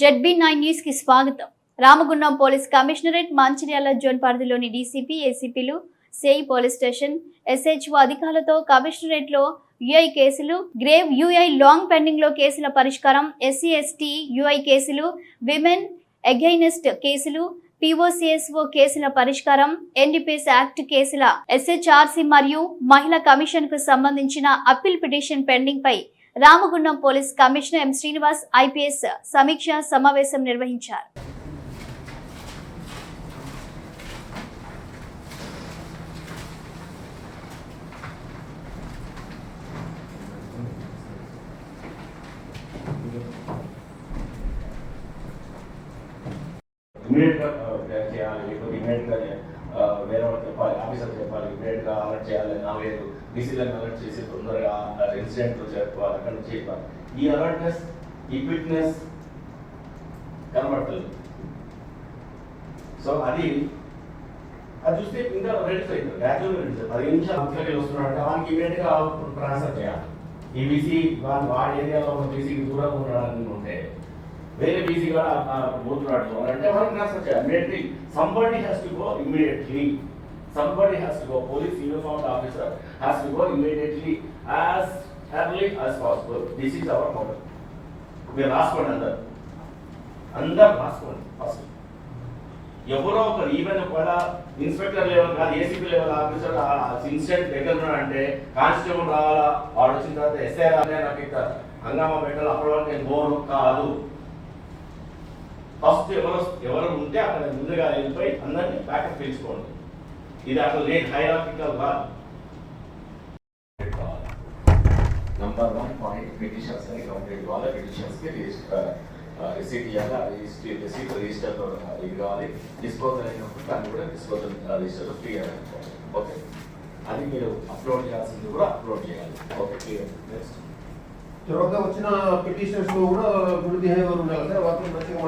ZB nine న్యూస్కి స్వాగతం. Ramagundam police commissionerate Mancherial zone పరిధిలోని డీసీపీ ఏసీపీలు సేయి పోలీస్ స్టేషన్ ఎస్హెచ్ఓ అధికారులతో కమిషనరేట్లో యుఐ కేసులు గ్రేవ్ యుఐ లాంగ్ పెండింగ్లో కేసుల పరిష్కారం ఎస్సీ ఎస్టీ యుఐ కేసులు విమెన్ అగైనెస్ట్ కేసులు పిఓసిఎస్ఓ కేసుల పరిష్కారం ఎన్డీపీఎస్ యాక్ట్ కేసుల ఎస్హెచ్ఆర్సీ మరియు మహిళా కమిషన్కు సంబంధించిన అప్పీల్ పిటిషన్ పెండింగ్ పై Ramagundam police commissioner M Srinivas IPS సమీక్ష సమావేశం నిర్వహించారు ఇమీడియట్ గా ఆ, చేయాలి లేకపోతే ఇమీడియట్ గా ఆ, వేరే వాళ్ళకి చెప్పాలి ఆఫీసర్ చెప్పాలి ఇమీడియట్ అలర్ట్ చేయాలి నా లేదు బీసీలను అలర్ట్ చేసి తొందరగా ఇన్సిడెంట్లు చెప్పాలి అక్కడ నుంచి చెప్పాలి. ఈ అలర్ట్నెస్ ఈ ఫిట్నెస్ కనబడుతుంది సో అది అది చూస్తే ఇంకా రెడ్యూస్ అవుతుంది గ్రాడ్యువల్ రెడ్యూస్ పది నిమిషాలు అంతలోకి వస్తున్నాడంటే వానికి ఇమీడియట్గా ట్రాన్స్ఫర్ చేయాలి. ఈ బీసీ వాడి వాడి ఏరియాలో ఉన్న బీసీకి దూరంగా ఉండడానికి ఉంటే వేరే బీసీ కూడా పోతున్నాడు అంటే వాళ్ళకి ట్రాన్స్ఫర్ చేయాలి somebody has to go immediately somebody has to go police uniform officer has to go immediately as early as possible this is our model మీరు రాసుకోండి అందరు. అందరు రాసుకోండి ఫస్ట్ ఎవరో ఒకరు ఈవెన్ ఒకవేళ ఇన్స్పెక్టర్ లెవెల్ కాదు ఏసీపీ లెవెల్ ఆఫీసర్ ఇన్సిడెంట్ దగ్గర అంటే కానిస్టేబుల్ రావాలా? వాడు వచ్చిన తర్వాత ఎస్ఐ రాలే నాకు ఇక్కడ హంగామా పెట్టాలి? అప్పటి వరకు నేను బోరు కాదు. ఫస్ట్ ఎవరు ఎవరు ఉంటే అక్కడ ముందుగా వెళ్ళిపోయి అందరినీ బ్యాకప్ పిలుచుకోండి. ఇది అసలు నేను హైరార్కికల్ కాదు నంబర్ వన్ పాయింట్ పిటిషన్స్ అని కంప్లీట్ కావాలి పిటిషన్స్కి రిసీట్ ఇవ్వాలి ఆ రిసీట్ రిజిస్టర్ ఇది కావాలి డిస్పోజల్ అయినప్పుడు దాన్ని కూడా డిస్పోజల్ రిజిస్టర్ ఫ్రీ అనుకోవాలి ఓకే అది మీరు అప్లోడ్ చేయాల్సింది కూడా అప్లోడ్ చేయాలి. ఓకే క్లియర్ నెక్స్ట్ తర్వాత వచ్చిన పిటిషనర్స్లో కూడా గుడ్ బిహేవియర్ ఉండాలి సార్ మంచిగా ఏం-